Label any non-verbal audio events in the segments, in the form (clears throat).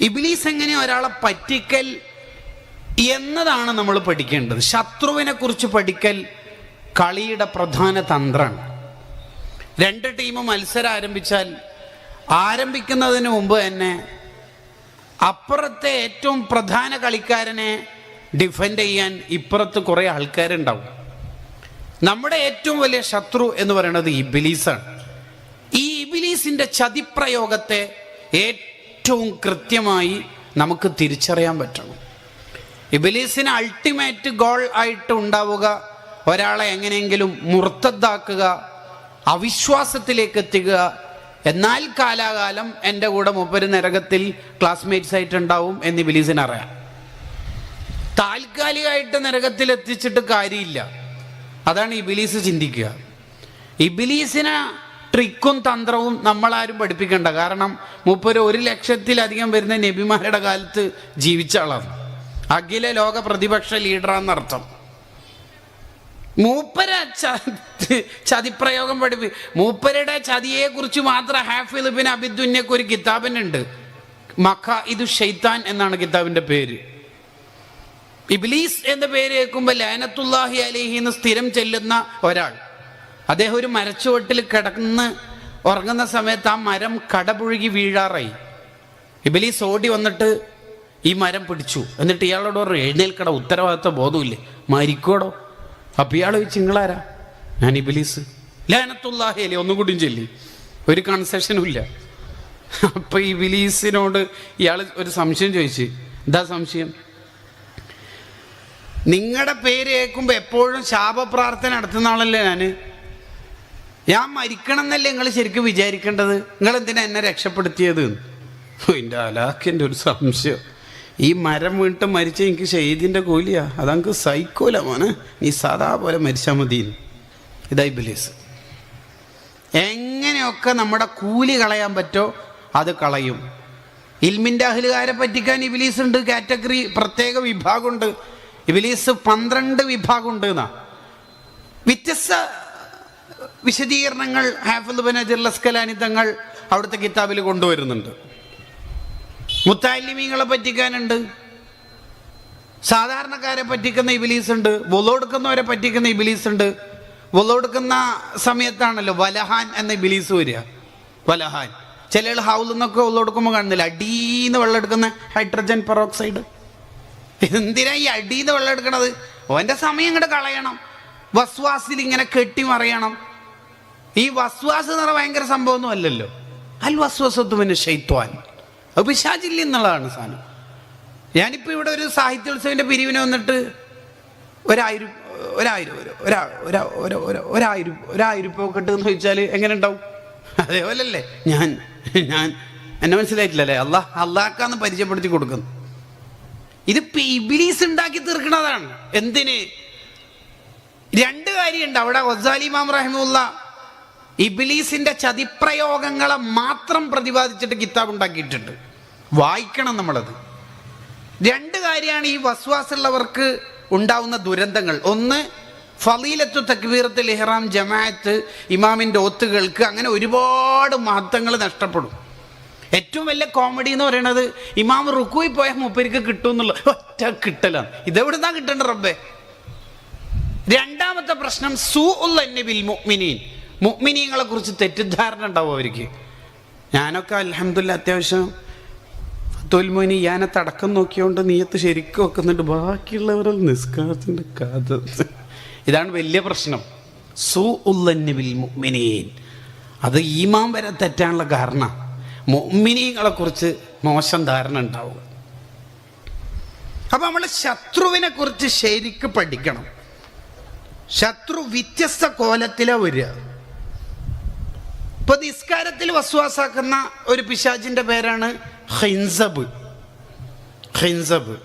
ഇബിലീസ് എങ്ങനെ ഒരാളെ പറ്റിക്കൽ എന്നതാണ് നമ്മൾ പഠിക്കേണ്ടത്. ശത്രുവിനെ കുറിച്ച് പഠിക്കൽ കളിയുടെ പ്രധാന തന്ത്രമാണ്. രണ്ട് ടീമും മത്സരം ആരംഭിച്ചാൽ ആരംഭിക്കുന്നതിന് മുമ്പ് തന്നെ അപ്പുറത്തെ ഏറ്റവും പ്രധാന കളിക്കാരനെ ഡിഫെൻഡ് ചെയ്യാൻ ഇപ്പുറത്ത് കുറേ ആൾക്കാരുണ്ടാവും. നമ്മുടെ ഏറ്റവും വലിയ ശത്രു എന്ന് പറയുന്നത് ഇബിലീസാണ്. ഈ ഇബിലീസിന്റെ ചതിപ്രയോഗത്തെ ഏറ്റവും കൃത്യമായി നമുക്ക് തിരിച്ചറിയാൻ പറ്റണം. ഇബിലീസിന് അൾട്ടിമേറ്റ് ഗോൾ ആയിട്ട് ഉണ്ടാവുക ഒരാളെ എങ്ങനെയെങ്കിലും മുർത്തദ്ദാക്കുക അവിശ്വാസത്തിലേക്ക് എത്തിക്കുക എന്നാൽ കാലാകാലം എന്റെ കൂടെ മുപ്പര് നരകത്തിൽ ക്ലാസ്മേറ്റ്സ് ആയിട്ടുണ്ടാവും എന്ന് ബിലീസിന് അറിയാം. താൽക്കാലികമായിട്ട് നരകത്തിൽ എത്തിച്ചിട്ട് കാര്യമില്ല. അതാണ് ഇബിലീസ് ചിന്തിക്കുക. ഇബിലീസിന് ട്രിക്കും തന്ത്രവും നമ്മളാരും പഠിപ്പിക്കേണ്ട. കാരണം മുപ്പത് ഒരു ലക്ഷത്തിലധികം വരുന്ന നബിമാരുടെ കാലത്ത് ജീവിച്ച ആളാണ്. അഖില ലോക പ്രതിപക്ഷ ലീഡറാന്നർത്ഥം മൂപ്പര ചതിപ്രയോഗം പഠിപ്പി മൂപ്പരുടെ ചതിയെ കുറിച്ച് മാത്രം ഹാഫിൽ ബിൻ അബിദുന്യക്ക് ഒരു കിതാബിനുണ്ട്. മഖ ഇത് ഷെയ്ത്താൻ എന്നാണ് കിതാബിന്റെ പേര്. ഇബ്ലീസ് എന്ന പേര് കേൾക്കുമ്പോൾ ലാനത്തുല്ലാഹി അലിഹി എന്ന് സ്ഥിരം ചെല്ലുന്ന ഒരാൾ. അദ്ദേഹം ഒരു മരച്ചുവട്ടിൽ കിടന്ന് ഉറങ്ങുന്ന സമയത്ത് ആ മരം കടപുഴുകി വീഴാറായി. ഇബലീസ് ഓടി വന്നിട്ട് ഈ മരം പിടിച്ചു. എന്നിട്ട് ഇയാളോട് പറഞ്ഞു എഴുന്നേൽക്കട ഉത്തരവാദിത്വ ബോധമില്ലേ മരിക്കോടോ? അപ്പൊ ഇയാൾ ചോദിച്ചു നിങ്ങളാരാ? ഞാൻ ഇബലീസ്. ലാനത്തുല്ലാഹി അലി ഒന്നും കൂടിയും ചൊല്ലി. ഒരു കൺസെഷനും ഇല്ല. അപ്പൊ ഈ ബിലീസിനോട് ഇയാൾ ഒരു സംശയം ചോദിച്ചു. എന്താ സംശയം? നിങ്ങളുടെ പേര് കേൾക്കുമ്പോൾ എപ്പോഴും ശാപപ്രാർത്ഥന നടത്തുന്ന ആളല്ലേ ഞാൻ ഞാൻ മരിക്കണം എന്നല്ലേ നിങ്ങൾ ശരിക്കും വിചാരിക്കേണ്ടത്? നിങ്ങൾ എന്തിനാ എന്നെ രക്ഷപ്പെടുത്തിയത്? എന്റെ അലാഖിന്റെ ഒരു സംശയം. ഈ മരം വീണിട്ട് മരിച്ച എനിക്ക് ഷെയ്ദിന്റെ കൂലിയാ. അതങ്ങക്ക് സൈക്കോല മോനെ. നീ സാധാ പോലെ മരിച്ചാൽ മതി. ഇതായി ബിലീസ് എങ്ങനെയൊക്കെ നമ്മുടെ കൂലി കളയാൻ പറ്റോ അത് കളയും. ഇൽമിന്റെ അഹലുകാരെ പറ്റിക്കാൻ ഇബിലീസ് ഉണ്ട് കാറ്റഗറി പ്രത്യേക വിഭാഗമുണ്ട്. ഇബിലീസ് പന്ത്രണ്ട് വിഭാഗമുണ്ട് എന്നാ. വ്യത്യസ്ത വിശദീകരണങ്ങൾ ഹാഫിദ് ബൻ അജർ ലസ്കലാനി തങ്ങൾ അവിടുത്തെ കിതാബിൽ കൊണ്ടുവരുന്നുണ്ട്. മുത്താലിമീങ്ങളെ പറ്റിക്കാനുണ്ട്. സാധാരണക്കാരെ പറ്റിക്കുന്ന ഇബിലീസ് ഉണ്ട് വൊളോടുക്കുന്നവരെ പറ്റിക്കുന്ന ഇബിലീസ് ഉണ്ട് വൊളോടുക്കുന്ന സമയത്താണല്ലോ വലഹാൻ എന്ന ഇബിലീസ് വരിക. വലഹാൻ. ചില ആൾ ഹൗലിൽ നിന്നൊക്കെ വൊളോടുക്കുമ്പോൾ കാണുന്നില്ല. അടീന്ന് വെള്ളം എടുക്കുന്ന ഹൈഡ്രജൻ പെറോക്സൈഡ്. എന്തിനാ ഈ അടീന്ന് വെള്ളം എടുക്കണത്? ഓന്റെ സമയം ഇങ്ങോട്ട് കളയണം. വസ്വാസിൽ ഇങ്ങനെ കെട്ടി മറിയണം. ഈ വസ്വാസ് എന്ന് പറഞ്ഞാൽ ഭയങ്കര സംഭവമൊന്നും അല്ലല്ലോ. അൽ വസ്വസത്തു പിന്നെ ഷെയ്ത്വാൻ അത് പിശാചില്ല എന്നുള്ളതാണ് സാധനം. ഞാനിപ്പോൾ ഇവിടെ ഒരു സാഹിത്യോത്സവിന്റെ പിരിവിന് വന്നിട്ട് ഒരായിരം ഒരായിരം ഒരു- ഒരാ ഒരാ ഒരാ ഒരു- ഒരായിരം ഒരായിരം രൂപ കിട്ടുമെന്ന് ചോദിച്ചാൽ എങ്ങനെ ഉണ്ടാവും? അതേപോലല്ലേ? ഞാൻ ഞാൻ എന്നെ മനസ്സിലായിട്ടില്ലല്ലേ അള്ളാഹ് അള്ളാഹ്ക്കാന്ന് പരിചയപ്പെടുത്തി കൊടുക്കുന്നു. ഇത് ഇബിലീസ് ഉണ്ടാക്കി തീർക്കുന്നതാണ് എന്തിന്? രണ്ട് കാര്യമുണ്ട്. അവിടെ ഒസാലിമാം റഹിമുള്ള ഇബിലീസിന്റെ ചതിപ്രയോഗങ്ങളെ മാത്രം പ്രതിപാദിച്ചിട്ട് കിതാബ് ഉണ്ടാക്കിയിട്ടുണ്ട് വായിക്കണം നമ്മളത്. രണ്ട് കാര്യമാണ് ഈ വസ്വാസുള്ളവർക്ക് ഉണ്ടാവുന്ന ദുരന്തങ്ങൾ. ഒന്ന് ഫലീലത്തു തക്ബീറത്തിൽ ഇഹ്റാം ജമാഅത്ത് ഇമാമിന്റെ ഒത്തുകൾക്ക് അങ്ങനെ ഒരുപാട് മഹത്വങ്ങൾ നഷ്ടപ്പെടും. ഏറ്റവും വലിയ കോമഡി എന്ന് പറയുന്നത് ഇമാം റുക്കുയി പോയ മൂപ്പരിക്ക് കിട്ടും എന്നുള്ള ഒറ്റ കിട്ടലാണ്. ഇതെവിടുന്നാ കിട്ടേണ്ട റബ്ബേ? രണ്ടാമത്തെ പ്രശ്നം സൂ ഉള്ള അന്നബിൽ മുഅ്മിനീൻ. മുഅ്മിനീങ്ങളെ കുറിച്ച് തെറ്റിദ്ധാരണ ഉണ്ടാവും അവർക്ക്. ഞാനൊക്കെ അലഹമില്ല അത്യാവശ്യം തൊൽമോനി ഞാനത്ത് അടക്കം നോക്കിയോണ്ട് നീയത്ത് ശരിക്കും വെക്കുന്നുണ്ട്. ബാക്കിയുള്ളവരെ നിസ്കാരത്തിന്റെ കഥ. ഇതാണ് വലിയ പ്രശ്നം. സു ഉല്ലിൽ മുഗ്മിനീൻ അത് ഈമാൻ വരെ തെറ്റാനുള്ള കാരണം. മുഅ്മിനീങ്ങളെ കുറിച്ച് മോശം ധാരണ ഉണ്ടാവുക അപ്പൊ നമ്മൾ ശത്രുവിനെ കുറിച്ച് ശരിക്ക് പഠിക്കണം. ശത്രു വ്യത്യസ്ത കോലത്തിലാ വരിക. ഇപ്പൊ നിസ്കാരത്തിൽ വസ്വാസാക്കുന്ന ഒരു പിശാചിന്റെ പേരാണ് ഹിൻസബ് ഹിൻസബ്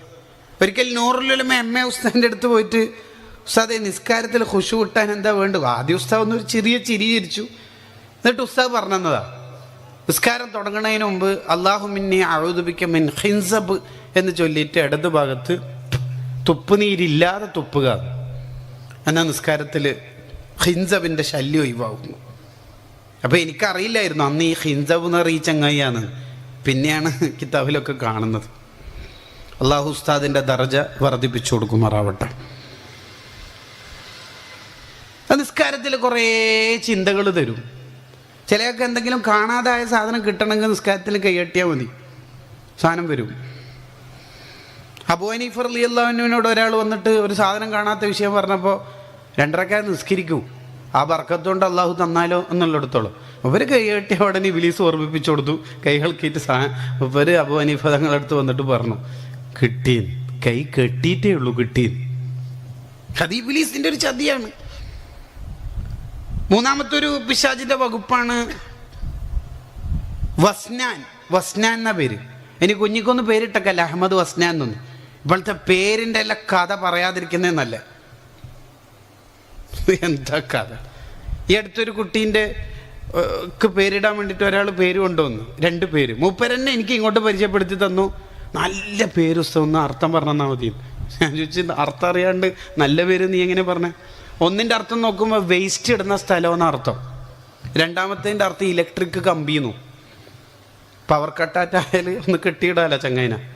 ഒരിക്കൽ നൂറിലുള്ള എം എ ഉസ്താദിന്റെ അടുത്ത് പോയിട്ട് ഉസ്താദെ നിസ്കാരത്തിൽ ഖുഷു കിട്ടാൻ എന്താ വേണ്ടത് ആദ്യം ഉസ്താദ് ഒന്നൊരു ചെറിയ ചിരി ചിരിച്ചു. എന്നിട്ട് ഉസ്താദ് പറഞ്ഞതാ നിസ്കാരം തുടങ്ങുന്നതിന് മുമ്പ് അള്ളാഹുമിന്നെ അഴുതുപിക്ക മിൻ ഹിൻസബ് എന്ന് ചൊല്ലിയിട്ട് ഇടതു ഭാഗത്ത് തുപ്പുനീരില്ലാതെ തുപ്പുക. എന്നാൽ നിസ്കാരത്തിൽ ഹിൻസബിന്റെ ശല്യം ഒഴിവാകുന്നു. അപ്പോൾ എനിക്കറിയില്ലായിരുന്നു അന്ന് ഈ ഹിൻസബ് എന്ന് പറയുന്ന ചങ്ങായിയാണ്. പിന്നെയാണ് കിതാബിലൊക്കെ കാണുന്നത്. അള്ളാഹു ഉസ്താദിന്റെ ദർജ വർദ്ധിപ്പിച്ചു കൊടുക്കുമാറാവട്ടെ. നിസ്കാരത്തിൽ കുറേ ചിന്തകൾ തരും. ചിലയൊക്കെ എന്തെങ്കിലും കാണാതായ സാധനം കിട്ടണമെങ്കിൽ നിസ്കാരത്തിൽ കൈയട്ടിയാൽ മതി. സാധനം വരും. അബോനിഫർ അലി അള്ളാഹുവിനോട് ഒരാൾ വന്നിട്ട് ഒരു സാധനം കാണാത്ത വിഷയം പറഞ്ഞപ്പോൾ രണ്ടരക്കാർ നിസ്കരിക്കൂ. ആ ബർക്കത്തുകൊണ്ട് അള്ളാഹു തന്നാലോ എന്നുള്ളിടത്തോളം. ഇവർ കൈ കെട്ടിയ ഉടനെ വിലീസ് ഓർമ്മിപ്പിച്ചു കൊടുത്തു. കൈ കളക്കിയിട്ട് സാ ഇവർ അബു അനീഫതങ്ങളെടുത്ത് വന്നിട്ട് പറഞ്ഞു കിട്ടീൻ. കൈ കെട്ടിയിട്ടേ ഉള്ളൂ കിട്ടീൻ. അത് ഈ വിലീസിന്റെ ഒരു ചതിയാണ്. മൂന്നാമത്തെ ഒരു പിശാജിന്റെ വകുപ്പാണ് വസ്നാൻ. വസ്നാൻ എന്ന പേര്? എനിക്ക് കുഞ്ഞിക്കൊന്ന് പേരിട്ടക്കല്ല അഹമ്മദ് വസ്നാൻ എന്നൊന്ന് ഇപ്പോഴത്തെ പേരിന്റെ എല്ലാം കഥ പറയാതിരിക്കുന്നതെന്നല്ല. എന്താ കഥ? ഈ അടുത്തൊരു കുട്ടീന്റെ പേരിടാൻ വേണ്ടിയിട്ട് ഒരാൾ പേര് കൊണ്ടുവന്നു. രണ്ട് പേര്. മൂപ്പരെന്നെ എനിക്ക് ഇങ്ങോട്ട് പരിചയപ്പെടുത്തി തന്നു. നല്ല പേര് ഒന്ന് അർത്ഥം പറഞ്ഞാൽ മതി. ഞാൻ ചോദിച്ചു അർത്ഥം അറിയാണ്ട് നല്ല പേര് നീ എങ്ങനെ പറഞ്ഞേ? ഒന്നിന്റെ അർത്ഥം നോക്കുമ്പോൾ വേസ്റ്റ് ഇടുന്ന സ്ഥലമെന്ന അർത്ഥം. രണ്ടാമത്തേന്റെ അർത്ഥം ഇലക്ട്രിക് കമ്പിന്നു. പവർ കട്ടാറ്റായാൽ ഒന്ന് കെട്ടിയിടാലോ ചങ്ങൈന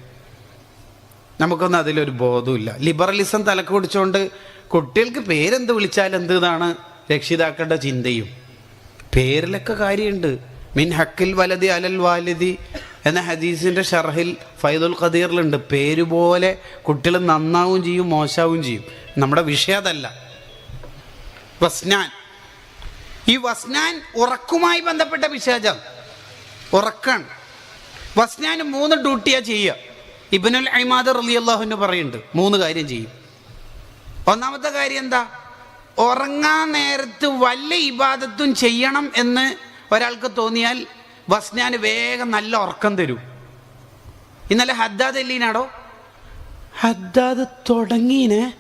നമുക്കൊന്നും അതിലൊരു ബോധമില്ല ലിബറലിസം തലക്ക് പിടിച്ചുകൊണ്ട് കുട്ടികൾക്ക് പേരെന്ത് വിളിച്ചാൽ എന്ത് ഇതാണ് രക്ഷിതാക്കളുടെ ചിന്തയും. പേരിലൊക്കെ കാര്യമുണ്ട്. മിൻ ഹക്കിൽ വലതി അലൽ വാലിദി എന്ന ഹദീസിന്റെ ഷർഹിൽ ഫൈദുൽ ഖദീറിലുണ്ട്. പേര് പോലെ കുട്ടികൾ നന്നാവും ചെയ്യും മോശാവും ചെയ്യും. നമ്മുടെ വിഷയം അതല്ല. വസ്നാൻ. ഈ വസ്നാൻ ഉറക്കുമായി ബന്ധപ്പെട്ട പിശാചം ഉറക്കാണ്. വസ്നാൻ മൂന്ന് ഡ്യൂട്ടിയാണ് ചെയ്യുക. ഇബനുൽ അഹ്മാദ് റലി പറയുന്നുണ്ട്. മൂന്ന് കാര്യം ചെയ്യും. ഒന്നാമത്തെ കാര്യം എന്താ? ഉറങ്ങാൻ നേരത്ത് വല്ല ഇബാദത്തും ചെയ്യണം എന്ന് ഒരാൾക്ക് തോന്നിയാൽ വസ്നാന് വേഗം നല്ല ഉറക്കം തരും. ഇന്നലെ ഹദ്ദാദ് എല്ലീനാടോ? ഹദ്ദാദ് തുടങ്ങീനെ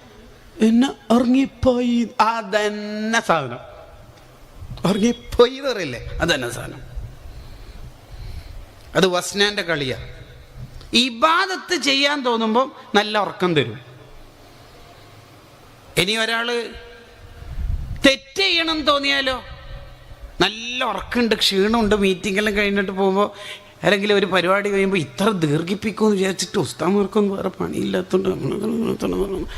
എന്നെ ഉറങ്ങിപ്പോയി. അതന്നെ സാധനം. ഉറങ്ങിപ്പോയി എന്ന് പറയില്ലേ? അതന്നെ സാധനം. അത് വസ്നാന്റെ കളിയാ. ഇബാദത്ത് ചെയ്യാൻ തോന്നുമ്പോൾ നല്ല ഉറക്കം തരും. ഇനി ഒരാൾ തെറ്റ് ചെയ്യണം തോന്നിയാലോ? നല്ല ഉറക്കമുണ്ട് ക്ഷീണമുണ്ട് മീറ്റിംഗെല്ലാം കഴിഞ്ഞിട്ട് പോകുമ്പോൾ അല്ലെങ്കിൽ ഒരു പരിപാടി കഴിയുമ്പോൾ ഇത്ര ദീർഘിപ്പിക്കുമെന്ന് വിചാരിച്ചിട്ട് ഉസ്താമാർക്കൊന്നും വേറെ പണിയില്ലാത്തതുകൊണ്ട്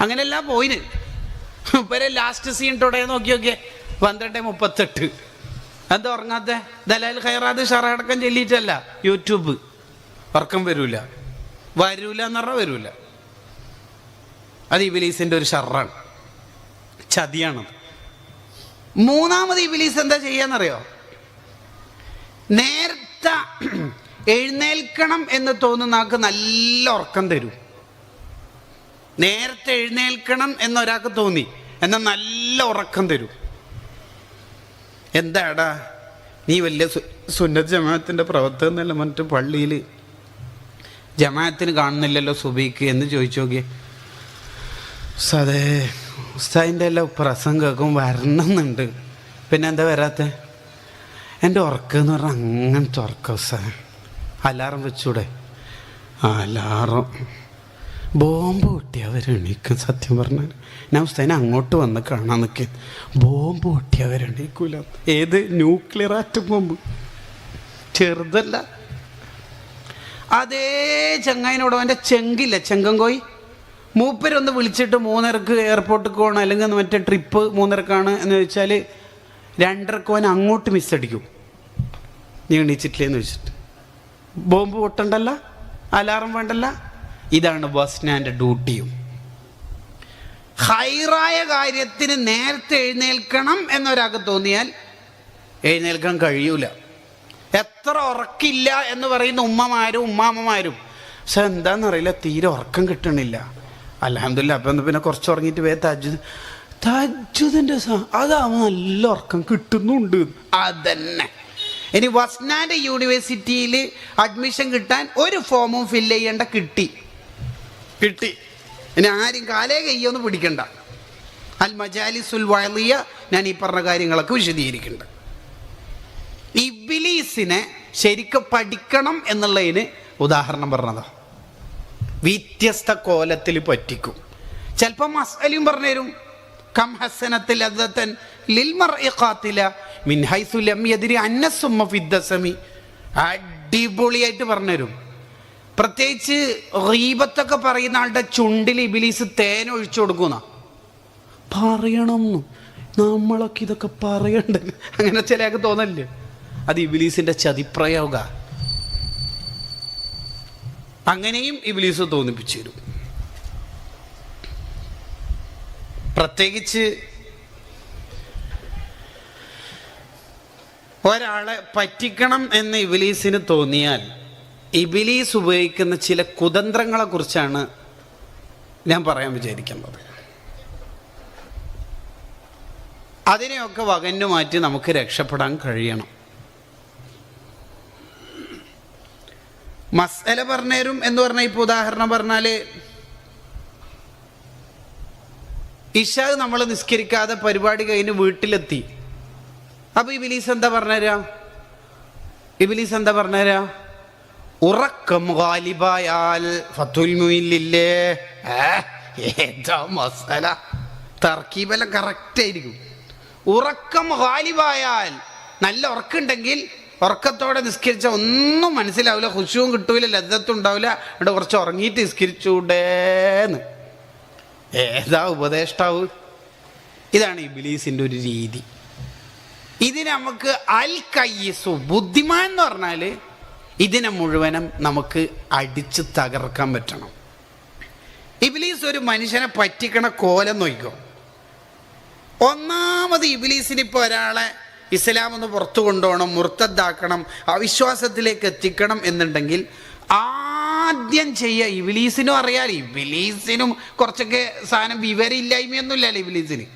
അങ്ങനെയല്ല പോയിന്. ഇപ്പം ലാസ്റ്റ് സീൻ തുടയെ നോക്കി നോക്കിയേ. പന്ത്രണ്ട് മുപ്പത്തെട്ട്. എന്താ ഉറങ്ങാത്ത? ദലാൽ ഖൈറാദ് ഷറടക്കം ചൊല്ലിയിട്ടല്ല. യൂട്യൂബ്. ഉറക്കം വരൂല. വരൂല എന്ന് പറഞ്ഞാൽ വരൂല. അത് ഇബിലീസിന്റെ ഒരു ഷറാണ് ചതിയാണത് മൂന്നാമത് ഇബിലീസ് എന്താ ചെയ്യാന്നറിയോ? നേരത്തെ (clears throat) എഴുന്നേൽക്കണം എന്ന് തോന്നുന്ന ആൾക്ക് നല്ല ഉറക്കം തരും. നേരത്തെ എഴുന്നേൽക്കണം എന്നൊരാൾക്ക് തോന്നി എന്നാൽ നല്ല ഉറക്കം തരും. എന്താടാ? നീ വലിയ സുന്നത്ത് ജമാഅത്തിന്റെ പ്രവർത്തകം എന്നല്ല മറ്റു പള്ളിയിൽ ജമാഅത്തിന് കാണുന്നില്ലല്ലോ സുബിക്ക് എന്ന് ചോദിച്ചു നോക്കിയേ. ഉസ്താദേ ഉസ്താദിന്റെ എല്ലാം പ്രസംഗമൊക്കെ വരണമെന്നുണ്ട്. പിന്നെ എന്താ വരാത്ത? എന്റെ ഉറക്കം എന്ന് പറഞ്ഞാൽ അങ്ങനത്തെ ഉറക്കം ഉസ്താദ്. അലാറം വെച്ചൂടെ? അലാറം. ബോംബ് പൊട്ടിയവർ എണീക്കും സത്യം പറഞ്ഞാൽ ഞാൻ ഉസ്താദിനെ അങ്ങോട്ട് വന്ന് കാണാൻ നിൽക്കുക ബോംബ് പൊട്ടിയവർ എണീക്കൂല ഏത് ന്യൂക്ലിയർ ആറ്റം ബോംബ്? ചെറുതല്ല. അതേ ചങ്ങായിനോട് അവന്റെ ചെങ്കില്ല? ചെങ്കങ്കോയി മൂപ്പരൊന്ന് വിളിച്ചിട്ട് മൂന്നരക്ക് എയർപോർട്ടിൽ പോകണം അല്ലെങ്കിൽ മറ്റേ ട്രിപ്പ് മൂന്നരക്കാണ് എന്ന് വെച്ചാൽ രണ്ടരക്ക് ഓൻ അങ്ങോട്ട് മിസ്സടിക്കും നീ എണീച്ചിട്ടില്ലേന്ന് വെച്ചിട്ട് ബോംബ് പൊട്ടണ്ടല്ല? അലാറം വേണ്ടല്ല? ഇതാണ് ബസ് സ്റ്റാൻഡ് ഡ്യൂട്ടിയും ഹൈറായ കാര്യത്തിന് നേരത്തെ എഴുന്നേൽക്കണം എന്നൊരാൾക്ക് തോന്നിയാൽ എഴുന്നേൽക്കാൻ കഴിയൂല. എത്ര ഉറക്കില്ല എന്ന് പറയുന്ന ഉമ്മമാരും ഉമ്മാമ്മമാരും. പക്ഷെ എന്താണെന്നറിയില്ല തീരെ ഉറക്കം കിട്ടണില്ല. അലഹമില്ല അപ്പം പിന്നെ കുറച്ച് ഉറങ്ങിയിട്ട് വേ തജ്ജുദ് തജ്ജുദിന്റെ അതാവുമ്പോൾ നല്ല ഉറക്കം കിട്ടുന്നുണ്ട്. അതന്നെ. ഇനി വസ്നാന്റെ യൂണിവേഴ്സിറ്റിയിൽ അഡ്മിഷൻ കിട്ടാൻ ഒരു ഫോമും ഫില്ല് ചെയ്യേണ്ട കിട്ടി. കിട്ടി. ഇനി ആരും കാലേ കയ്യൊന്നും പിടിക്കണ്ട. അൽ മജാലിസുൽ വയലിയ ഞാൻ ഈ പറഞ്ഞ കാര്യങ്ങളൊക്കെ വിശദീകരിക്കുന്നുണ്ട് ഇബിലീസിനെ ശരിക്കും പഠിക്കണം എന്നുള്ളതിന് ഉദാഹരണം പറഞ്ഞതാ. വ്യത്യസ്ത കോലത്തിൽ പറ്റിക്കും. ചിലപ്പോൾ മസ്അലിയും പറഞ്ഞു തരും കം ഹസനത്തിൽ അദ്ദേഹത്തൻ ലിൽമർ ഇഖാത്തില മിൻ ഹൈസു ലം ഫിദ്ദസമി അടിപൊളിയായിട്ട് പറഞ്ഞുതരും പ്രത്യേകിച്ച് റീബത്തൊക്കെ പറയുന്ന ആളുടെ ചുണ്ടിൽ ഇബിലീസ് തേൻ ഒഴിച്ചു കൊടുക്കുന്ന. പറയണം നമ്മളൊക്കെ ഇതൊക്കെ പറയണ്ട? അങ്ങനെ ചിലയൊക്കെ തോന്നല്ലേ അത് ഇബിലീസിന്റെ ചതിപ്രയോഗ. അങ്ങനെയും ഇബിലീസ് തോന്നിപ്പിച്ചു തരും പ്രത്യേകിച്ച് ഒരാളെ പറ്റിക്കണം എന്ന് ഇബിലീസിന് തോന്നിയാൽ ഇബിലീസ് ഉപയോഗിക്കുന്ന ചില കുതന്ത്രങ്ങളെ കുറിച്ചാണ് ഞാൻ പറയാൻ വിചാരിക്കുന്നത്. അതിനെയൊക്കെ വകഞ്ഞു മാറ്റി നമുക്ക് രക്ഷപ്പെടാൻ കഴിയണം. മസല പറഞ്ഞേരും എന്ന് പറഞ്ഞാൽ ഇപ്പോൾ ഉദാഹരണം പറഞ്ഞാൽ ഇഷ നമ്മൾ നിസ്കരിക്കാതെ പരിപാടി കഴിഞ്ഞ് വീട്ടിലെത്തി. അപ്പൊ ഇബിലീസ് എന്താ പറഞ്ഞുതരാ ഇബിലീസ് എന്താ പറഞ്ഞുതരാ ഉറക്കം ഗാലിബായാൽ ഫത്തുൽ തർക്കീബല മസാല കറക്റ്റ് ആയിരിക്കും. ഉറക്കം ഗാലിബായാൽ നല്ല ഉറക്കുണ്ടെങ്കിൽ ഉറക്കത്തോടെ നിസ്കരിച്ച ഒന്നും മനസ്സിലാവില്ല ഹുശുവും കിട്ടൂല ലജ്ജത്തും ഉണ്ടാവില്ല. ഇവിടെ കുറച്ച് ഉറങ്ങിയിട്ട് നിസ്കരിച്ചൂടേന്ന് ഏതാ ഉപദേഷ്ടാവ്? ഇതാണ് ഈ ബിലീസിന്റെ ഒരു രീതി. ഇതിനെ നമുക്ക് അൽ കയ്യസു ബുദ്ധിമാൻ എന്ന് പറഞ്ഞാൽ ഇതിനെ മുഴുവനും നമുക്ക് അടിച്ച് തകർക്കാൻ പറ്റണം. ഇബിലീസ് ഒരു മനുഷ്യനെ പറ്റിക്കണ കോലം നോക്കിക്കോ. ഒന്നാമത് ഇബിലീസിന് ഇപ്പോൾ ഒരാളെ ഇസ്ലാം ഒന്ന് പുറത്തു കൊണ്ടുപോകണം മുർത്തദ്ദാക്കണം അവിശ്വാസത്തിലേക്ക് എത്തിക്കണം എന്നുണ്ടെങ്കിൽ ആദ്യം ചെയ്യുക ഇബിലീസിനും അറിയാലോ. ഇബിലീസിനും കുറച്ചൊക്കെ സാധനം വിവരമില്ലായ്മയൊന്നുമില്ലല്ലോ ഇബിലീസിന്.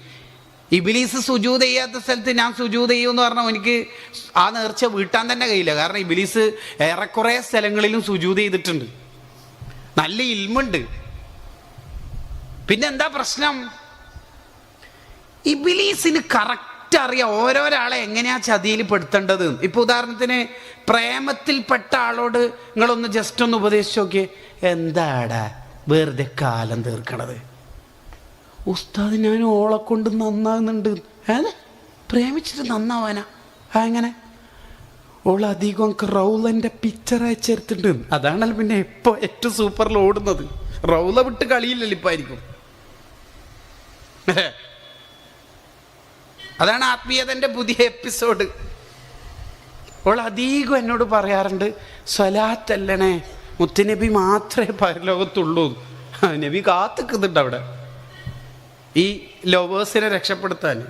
ഇബിലീസ് സുജൂത് ചെയ്യാത്ത സ്ഥലത്ത് ഞാൻ സുജൂത് ചെയ്യുമെന്ന് പറഞ്ഞാൽ എനിക്ക് ആ നേർച്ച വീട്ടാൻ തന്നെ കഴിയില്ല. കാരണം ഇബിലീസ് ഏറെക്കുറെ സ്ഥലങ്ങളിലും സുജൂത് ചെയ്തിട്ടുണ്ട്. നല്ല ഇൽമുണ്ട്. പിന്നെ എന്താ പ്രശ്നം? ഇബിലീസിന് കറക്റ്റ് അറിയാം ഓരോരാളെ എങ്ങനെയാ ചതിയിൽ പെടുത്തേണ്ടത്. ഇപ്പൊ ഉദാഹരണത്തിന് പ്രേമത്തിൽപ്പെട്ട ആളോട് നിങ്ങളൊന്ന് ജസ്റ്റ് ഒന്ന് ഉപദേശിച്ച് നോക്കിയേ. എന്താടാ വെറുതെ കാലം തീർക്കണത്? ഉസ്താദ് ഞാൻ ഓളെ കൊണ്ട് നന്നാകുന്നുണ്ട്. ഏ? പ്രേമിച്ചിട്ട് നന്നാവാനാ. ആ എങ്ങനെ? ഓൾ അധികം റൗലന്റെ പിക്ചർ അയച്ചെടുത്തിട്ടുണ്ട് അതാണല്ലോ പിന്നെ ഇപ്പോൾ ഏറ്റവും സൂപ്പറിൽ ഓടുന്നത് റൗല വിട്ട് കളിയില്ലല്ലോ ഇപ്പൊ ആയിരിക്കും. അതാണ് ആത്മീയതന്റെ പുതിയ എപ്പിസോഡ്. അവൾ അധികം എന്നോട് പറയാറുണ്ട് സ്വലാത്തല്ലണേ മുത്തുനബി മാത്രമേ പരലോകത്തുള്ളൂ. നബി കാത്തുക്കുന്നുണ്ട് അവിടെ. ഈ ലവേഴ്സിനെ രക്ഷപ്പെടുത്താൻ.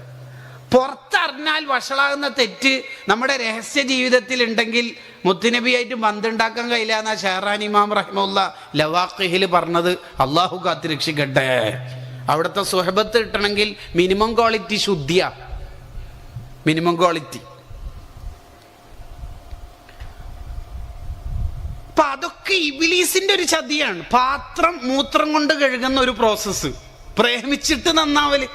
പുറത്തറിഞ്ഞാൽ വഷളാകുന്ന തെറ്റ് നമ്മുടെ രഹസ്യ ജീവിതത്തിൽ ഉണ്ടെങ്കിൽ മുത്തുനബിയായിട്ട് പന്തുണ്ടാക്കാൻ കഴിയില്ല എന്നാ ഷെഹറാൻ ഇമാം റഹ്മുല്ല ലവാഖിഹിൽ പറഞ്ഞത്. അള്ളാഹു കാത്തിരക്ഷിക്കട്ടെ അവിടുത്തെ സുഹബത്ത് കിട്ടണമെങ്കിൽ മിനിമം ക്വാളിറ്റി ശുദ്ധിയാ. മിനിമം ക്വാളിറ്റി അപ്പൊ അതൊക്കെ ഇബിലീസിന്റെ ഒരു ചതിയാണ്. പാത്രം മൂത്രം കൊണ്ട് കഴുകുന്ന ഒരു പ്രോസസ്സ് പ്രേമിച്ചിട്ട് നന്നാവൽ.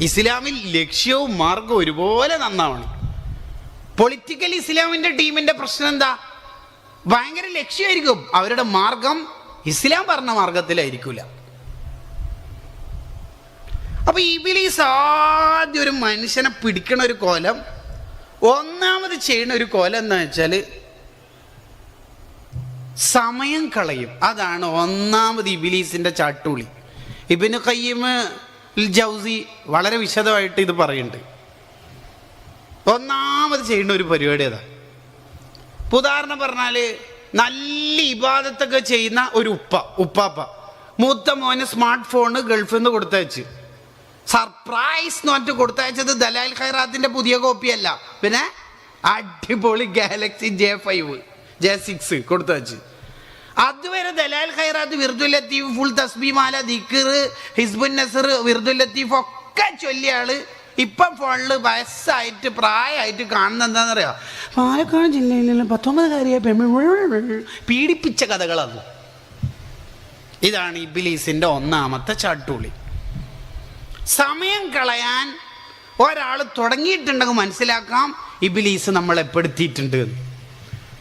ഇസ്ലാമിൽ ലക്ഷ്യവും മാർഗവും ഒരുപോലെ നന്നാവണം. പൊളിറ്റിക്കൽ ഇസ്ലാമിന്റെ ടീമിന്റെ പ്രശ്നം എന്താ? ഭയങ്കര ലക്ഷ്യമായിരിക്കും. അവരുടെ മാർഗം ഇസ്ലാം പറഞ്ഞ മാർഗത്തിലായിരിക്കൂല. അപ്പൊ ഇബിലീസ് ആദ്യം ഒരു മനുഷ്യനെ പിടിക്കണ ഒരു കോലം ഒന്നാമത് ചെയ്യുന്ന ഒരു കോലം എന്താ വെച്ചാൽ സമയം കളയും. അതാണ് ഒന്നാമത് ഇബിലീസിന്റെ ചാട്ടുളി ഇബിന് കയ്യമ് ജൗസി വളരെ വിശദമായിട്ട് ഇത് പറയുന്നുണ്ട്. ഒന്നാമത് ചെയ്യുന്ന ഒരു പരിപാടി അതാ. ഉദാഹരണം പറഞ്ഞാൽ നല്ല ഇബാദത്തൊക്കെ ചെയ്യുന്ന ഒരു ഉപ്പ ഉപ്പാപ്പ. മൂത്ത മോന് സ്മാർട്ട് ഫോണ് ഗൾഫിൽ നിന്ന് കൊടുത്തയച്ച്. സർപ്രൈസ് പറഞ്ഞിട്ട് കൊടുത്തയച്ചത് ദലാൽ ഖൈറാത്തിന്റെ പുതിയ കോപ്പിയല്ല. പിന്നെ അടിപൊളി Galaxy J five J six കൊടുത്തയച്ച്. അതുവരെ ദലാൽ ഖൈറാത്ത് വിർദുൽ ലത്തീഫ് ഫുൾ തസ്ബിമാല ദിക്കർ ഹിസ്ബുൻ നസർ വിർദുൽ ലത്തീഫ് ഒക്കെ ചൊല്ലിയ ആൾ ഇപ്പം ഫോണിൽ വയസ്സായിട്ട് പ്രായമായിട്ട് കാണുന്ന എന്താണെന്നറിയാം? പാലക്കാട് ജില്ലയിലുള്ള പത്തൊമ്പത് കാര്യ പീഡിപ്പിച്ച കഥകളാണ്. ഇതാണ് ഇബിലീസിന്റെ ഒന്നാമത്തെ ചാട്ടുളി സമയം കളയാൻ ഒരാൾ തുടങ്ങിയിട്ടുണ്ടെങ്കിൽ മനസ്സിലാക്കാം ഇബിലീസ് നമ്മളെ പെടുത്തിയിട്ടുണ്ട്.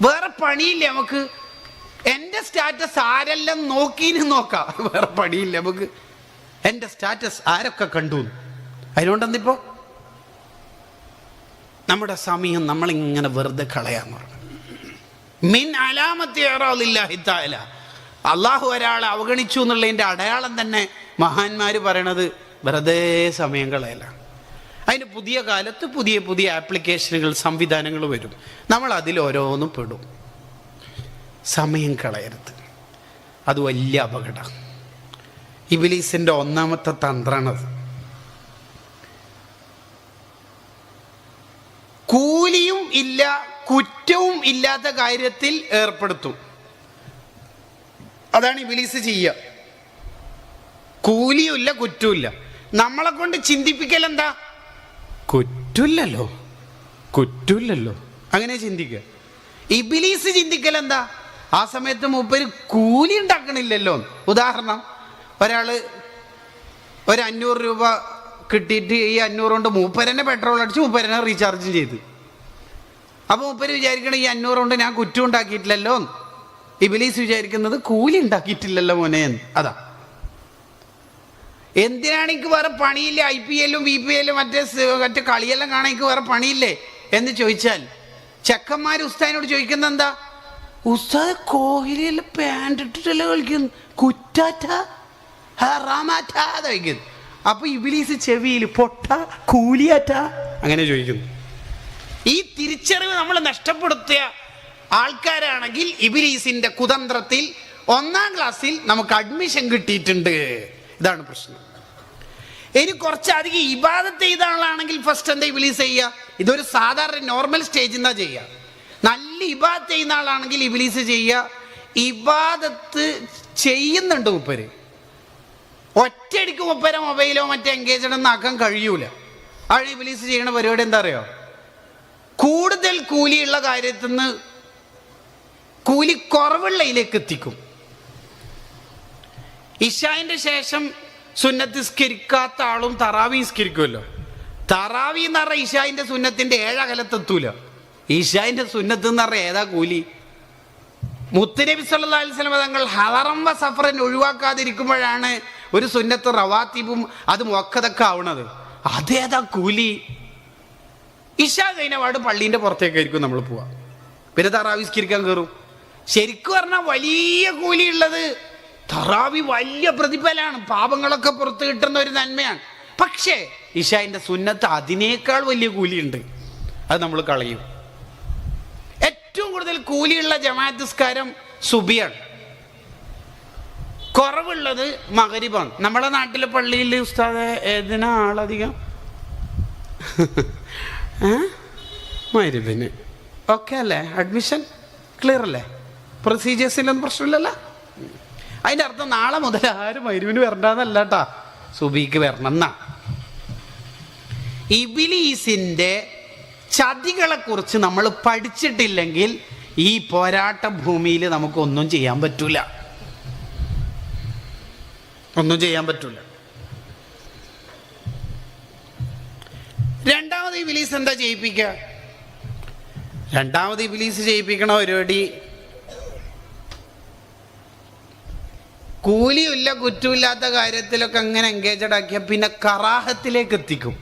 വേറെ പണിയില്ല നമുക്ക്. എന്റെ സ്റ്റാറ്റസ് ആരെല്ലാം നോക്കീന് നോക്കാം. വേറെ പണിയില്ല നമുക്ക്. എന്റെ സ്റ്റാറ്റസ് ആരൊക്കെ കണ്ടു? അതിനോണ്ടെന്നിപ്പോ നമ്മുടെ സമയം നമ്മളിങ്ങനെ വെറുതെ കളയാൻ മിൻ അലാമത്തി അള്ളാഹു ഒരാളെ അവഗണിച്ചു എന്നുള്ളതിന്റെ അടയാളം തന്നെ മഹാന്മാർ പറയണത് വെറുതെ സമയം കളയലാണ് അതിന് പുതിയ കാലത്ത് പുതിയ പുതിയ ആപ്ലിക്കേഷനുകൾ സംവിധാനങ്ങൾ വരും. നമ്മൾ അതിൽ ഓരോന്നും പെടും. സമയം കളയരുത്. അത് വലിയ അപകടം. ഇബിലീസിന്റെ ഒന്നാമത്തെ തന്ത്രണത് കൂലിയും ഇല്ല കുറ്റവും ഇല്ലാത്ത കാര്യത്തിൽ ഏർപ്പെടുത്തും. അതാണ് ഇബിലീസ് ചെയ്യുക. കൂലിയും ഇല്ല കുറ്റവും ഇല്ല. നമ്മളെ കൊണ്ട് ചിന്തിപ്പിക്കൽ എന്താ കുറ്റില്ലല്ലോ. കുറ്റില്ലല്ലോ. അങ്ങനെ ചിന്തിക്കുക ഇബിലീസ് ചിന്തിക്കൽ എന്താ ആ സമയത്ത് മൂപ്പര് കൂലി ഉണ്ടാക്കണില്ലല്ലോ. ഉദാഹരണം ഒരാൾ ഒരു അഞ്ഞൂറ് രൂപ കിട്ടിയിട്ട് ഈ അഞ്ഞൂറ് കൊണ്ട് മൂപ്പരനെ പെട്രോൾ അടിച്ച് മൂപ്പരനെ റീചാർജ് ചെയ്ത്. അപ്പോൾ മൂപ്പര് വിചാരിക്കണം ഈ അഞ്ഞൂറ് കൊണ്ട് ഞാൻ കുറ്റം ഉണ്ടാക്കിയിട്ടില്ലല്ലോ. ഇബിലീസ് വിചാരിക്കുന്നത് കൂലി ഉണ്ടാക്കിയിട്ടില്ലല്ലോ മോനെ. അതാ. എന്തിനാണ് എനിക്ക് വേറെ പണിയില്ലേ? ഐ പി എല്ലും ബി പി എല്ലും മറ്റേ മറ്റേ കളിയെല്ലാം കാണാൻ എനിക്ക് വേറെ പണിയില്ലേ? എന്ന് ചോദിച്ചാൽ ചെക്കന്മാർ ഉസ്താദിനോട് ചോദിക്കുന്നത് എന്താ? ഉസ്താദ് കോഹ്ലിയിൽ പാന്റ് ഇട്ടിട്ടല്ലേ കളിക്കുന്നു? കുറ്റാറ്റ? ഹറാമാറ്റ? ചോദിക്കുന്നു അപ്പൊ ഇബിലീസ് ചെവിയിൽ പൊട്ട കൂലിയാറ്റ? അങ്ങനെ ചോദിക്കുന്നു. ഈ തിരിച്ചറിവ് നമ്മൾ നഷ്ടപ്പെടുത്തിയ ആൾക്കാരാണെങ്കിൽ ഇബിലീസിന്റെ കുതന്ത്രത്തിൽ ഒന്നാം ക്ലാസ്സിൽ നമുക്ക് അഡ്മിഷൻ കിട്ടിയിട്ടുണ്ട്. ഇതാണ് പ്രശ്നം. ഇനി കുറച്ചധികം ഇബാദത്ത് ചെയ്ത ആളാണെങ്കിൽ ഫസ്റ്റ് എന്താ ഇബിലീസ് ചെയ്യുക? ഇതൊരു സാധാരണ നോർമൽ സ്റ്റേജിൽ നിന്നാ ചെയ്യുക. നല്ല ഇബാദത്ത് ചെയ്യുന്ന ആളാണെങ്കിൽ ഇബിലീസ് ചെയ്യുക. ഇബാദത്ത് ചെയ്യുന്നുണ്ട് മുപ്പര്. ഒറ്റയടിക്ക് മുപ്പര മൊബൈലോ മറ്റോ എൻഗേജഡ് ആക്കാൻ കഴിയൂല. ആ ഇബിലീസ് ചെയ്യുന്ന പരിപാടി എന്താ അറിയോ? കൂടുതൽ കൂലിയുള്ള കാര്യത്തിൽ നിന്ന് കൂലി കുറവുള്ളതിലേക്ക് എത്തിക്കും. ഇഷാന്റെ ശേഷം സുന്നത്ത് സ്കരിക്കാത്ത ആളും തറാവി സ്കരിക്കുമല്ലോ. തറാവി എന്ന് പറഞ്ഞ ഇഷാന്റെ സുന്നത്തിന്റെ ഏഴകലത്തെത്തൂല. ഇഷാന്റെ സുന്നത്ത് എന്ന് പറഞ്ഞ ഏതാ കൂലി? മുത്തുനബി സല്ലല്ലാഹു അലൈഹി വസല്ലം തങ്ങൾ ഹറം സഫറൻ ഒഴിവാക്കാതിരിക്കുമ്പോഴാണ് ഒരു സുന്നത്ത് റവാത്തിബും അത് മൊക്കതൊക്കെ ആവണത്. അതേതാ കൂലി? ഇഷ കഴിഞ്ഞ പാട് പള്ളീന്റെ പുറത്തേക്കായിരിക്കും നമ്മൾ പോവാ. പിന്നെ തറാവിസ്കരിക്കാൻ കയറും ശരിക്കും പറഞ്ഞാൽ വലിയ കൂലിയുള്ളത് തറാവി വലിയ പ്രതിഫലമാണ്. പാപങ്ങളൊക്കെ പുറത്ത് കിട്ടുന്ന ഒരു നന്മയാണ്. പക്ഷേ ഇഷാന്റെ സുന്നത്ത് അതിനേക്കാൾ വലിയ കൂലിയുണ്ട്. അത് നമ്മൾ കളയും. ഏറ്റവും കൂടുതൽ കൂലിയുള്ള ജമാഅത്ത് സുബിയാണ്. കുറവുള്ളത് മകരിബാണ് നമ്മളെ നാട്ടിലെ പള്ളിയിൽ ഉസ്താദ് ഏതിനാ ആളധികം? മരുവിന് ഓക്കെ അല്ലേ? അഡ്മിഷൻ? ക്ലിയർ അല്ലേ? പ്രൊസീജിയേഴ്സിലൊന്നും പ്രശ്നമില്ലല്ലോ? അതിന്റെ അർത്ഥം നാളെ മുതൽ ആരും മരുവിന് വരണ്ടെന്നല്ല കേട്ടാ സുബിക്ക് വരണം എന്നാ. ഇബിലീസിന്റെ ചതികളെ കുറിച്ച് നമ്മൾ പഠിച്ചിട്ടില്ലെങ്കിൽ ഈ പോരാട്ട ഭൂമിയിൽ നമുക്ക് ഒന്നും ചെയ്യാൻ പറ്റൂല. ഒന്നും ചെയ്യാൻ പറ്റൂല. രണ്ടാമത് ഇബിലീസ് എന്താ ചെയ്യിപ്പിക്കുക രണ്ടാമത് ഇബിലീസ് ചെയ്യിപ്പിക്കണ പരിപാടി കൂലിയില്ല കുറ്റമില്ലാത്ത കാര്യത്തിലൊക്കെ അങ്ങനെ എൻഗേജഡ് ആക്കിയാൽ പിന്നെ കറാഹത്തിലേക്ക് എത്തിക്കും.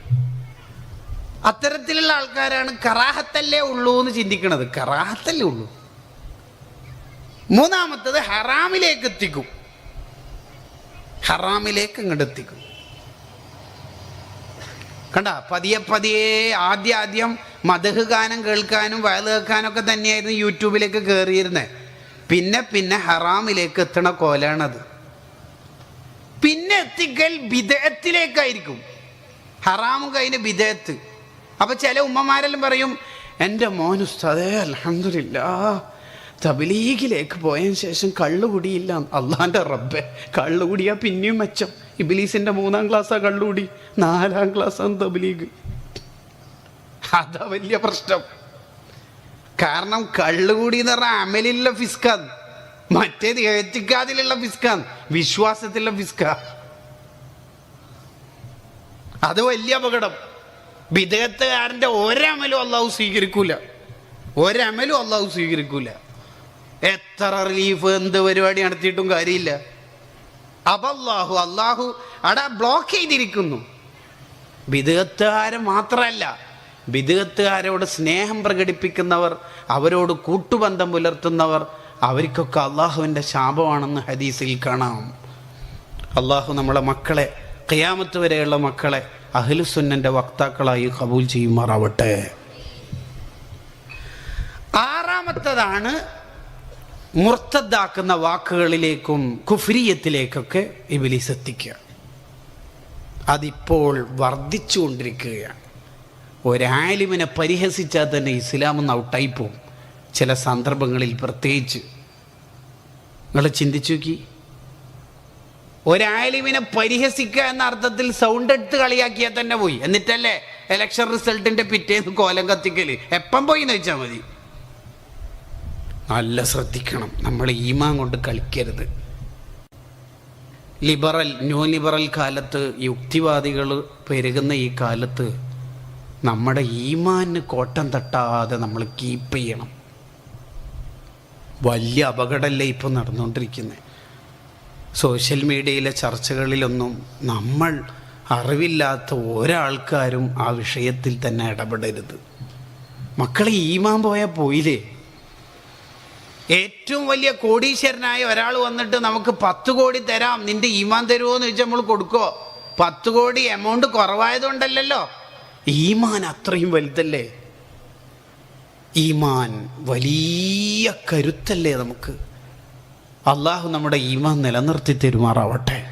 അത്തരത്തിലുള്ള ആൾക്കാരാണ് കറാഹത്തല്ലേ ഉള്ളൂ എന്ന് ചിന്തിക്കുന്നത് കറാഹത്തല്ലേ ഉള്ളൂ. മൂന്നാമത്തത് ഹറാമിലേക്ക് എത്തിക്കും. ഹറാമിലേക്ക് അങ്ങോട്ട് എത്തിക്കും. കണ്ട? പതിയെ പതിയെ ആദ്യ ആദ്യം മതഹ് ഗാനം കേൾക്കാനും വയൽ കേൾക്കാനൊക്കെ തന്നെയായിരുന്നു യൂട്യൂബിലേക്ക് കയറിയിരുന്നത് പിന്നെ പിന്നെ ഹറാമിലേക്ക് എത്തണ കോലാണത്. പിന്നെ എത്തിക്കൽ വിദേഹത്തിലേക്കായിരിക്കും. ഹറാമും കഴിഞ്ഞ് വിദേഹത്ത്. അപ്പൊ ചില ഉമ്മമാരെല്ലാം പറയും എന്റെ ഉസ്താദേ അലഹമില്ല തബിലീഗിലേക്ക് പോയതിന് ശേഷം കള്ളുകുടിയില്ല അള്ളാന്റെ റബ്ബെ കള്ളുകുടിയാ പിന്നെയും മെച്ചം. ഇബിലീസിന്റെ മൂന്നാം ക്ലാസ്സാ കള്ളുകുടി നാലാം ക്ലാസ്സാണ് തബിലീഗ്. അതാ വലിയ പ്രശ്നം. കാരണം കള്ളുകൂടി എന്ന് പറഞ്ഞാൽ അമലിലുള്ള ഫിസ്കാൻ മറ്റേത് ഏറ്റിക്കാതിലുള്ള ഫിസ്കാൻ വിശ്വാസത്തിലുള്ള ഫിസ്ക അത് വലിയ അപകടം. വിദേഹത്തുകാരന്റെ ഒരമലും അള്ളാഹു സ്വീകരിക്കൂല. ഒരമലും അള്ളാഹു സ്വീകരിക്കൂല. എത്ര റിലീഫ് എന്ത് പരിപാടി നടത്തിയിട്ടും കാര്യമില്ല. അബല്ലാഹു അള്ളാഹു അവിടെ ബ്ലോക്ക് ചെയ്തിരിക്കുന്നു. വിദേഹത്തുകാരൻ മാത്രമല്ല വിദഗത്തുകാരോട് സ്നേഹം പ്രകടിപ്പിക്കുന്നവർ അവരോട് കൂട്ടുബന്ധം പുലർത്തുന്നവർ അവർക്കൊക്കെ അള്ളാഹുവിന്റെ ശാപമാണെന്ന് ഹദീസിൽ കാണാം. അള്ളാഹു നമ്മളെ മക്കളെ ഖിയാമത്ത് വരെയുള്ള മക്കളെ അഹ്ലുസുന്നന്റെ വക്താക്കളായി കബൂൽ ചെയ്യുമാറാവട്ടെ. ആറാമത്തതാണ് മുർത്തദ്ദാക്കുന്ന വാക്കുകളിലേക്കും കുഫ്രിയത്തിലേക്കൊക്കെ ഇബിലിസ് എത്തിക്കുക. അതിപ്പോൾ വർദ്ധിച്ചുകൊണ്ടിരിക്കുകയാണ്. ഒരാലിമിനെ പരിഹസിച്ചാൽ തന്നെ ഇസ്ലാം ഒന്ന് ഔട്ടായി പോവും. ചില സന്ദർഭങ്ങളിൽ പ്രത്യേകിച്ച്. നിങ്ങൾ ചിന്തിച്ചു നോക്കി. ഒരാലിമിനെ പരിഹസിക്കുക എന്ന അർത്ഥത്തിൽ സൗണ്ട് എടുത്ത് കളിയാക്കിയാൽ തന്നെ പോയി. എന്നിട്ടല്ലേ എലക്ഷൻ റിസൾട്ടിന്റെ പിറ്റേന്ന് കോലം കത്തിക്കൽ എപ്പം പോയി എന്ന് വെച്ചാൽ മതി. നല്ല ശ്രദ്ധിക്കണം. നമ്മൾ ഈമാൻ കൊണ്ട് കളിക്കരുത്. ലിബറൽ ന്യൂ ലിബറൽ കാലത്ത് യുക്തിവാദികൾ പെരുകുന്ന ഈ കാലത്ത് നമ്മുടെ ഈമാന് കോട്ടം തട്ടാതെ നമ്മൾ കീപ്പ് ചെയ്യണം. വലിയ അപകടമല്ലേ ഇപ്പം നടന്നുകൊണ്ടിരിക്കുന്നത് സോഷ്യൽ മീഡിയയിലെ ചർച്ചകളിലൊന്നും നമ്മൾ അറിവില്ലാത്ത ഒരാൾക്കാരും ആ വിഷയത്തിൽ തന്നെ ഇടപെടരുത്. മക്കളെ ഈമാൻ പോയാൽ പോയില്ലേ? ഏറ്റവും വലിയ കോടീശ്വരനായ ഒരാൾ വന്നിട്ട് നമുക്ക് പത്ത് കോടി തരാം. നിന്റെ ഈമാൻ തരുമോ എന്ന് ചോദിച്ചാൽ നമ്മൾ കൊടുക്കോ പത്ത് കോടി എമൗണ്ട് കുറവായതുകൊണ്ടല്ലല്ലോ. ഈമാൻ അത്രയും വലുതല്ലേ? ഈമാൻ വലിയ കരുത്തല്ലേ നമുക്ക്? അള്ളാഹു നമ്മുടെ ഈമാൻ നിലനിർത്തി തരുമാറാവട്ടെ.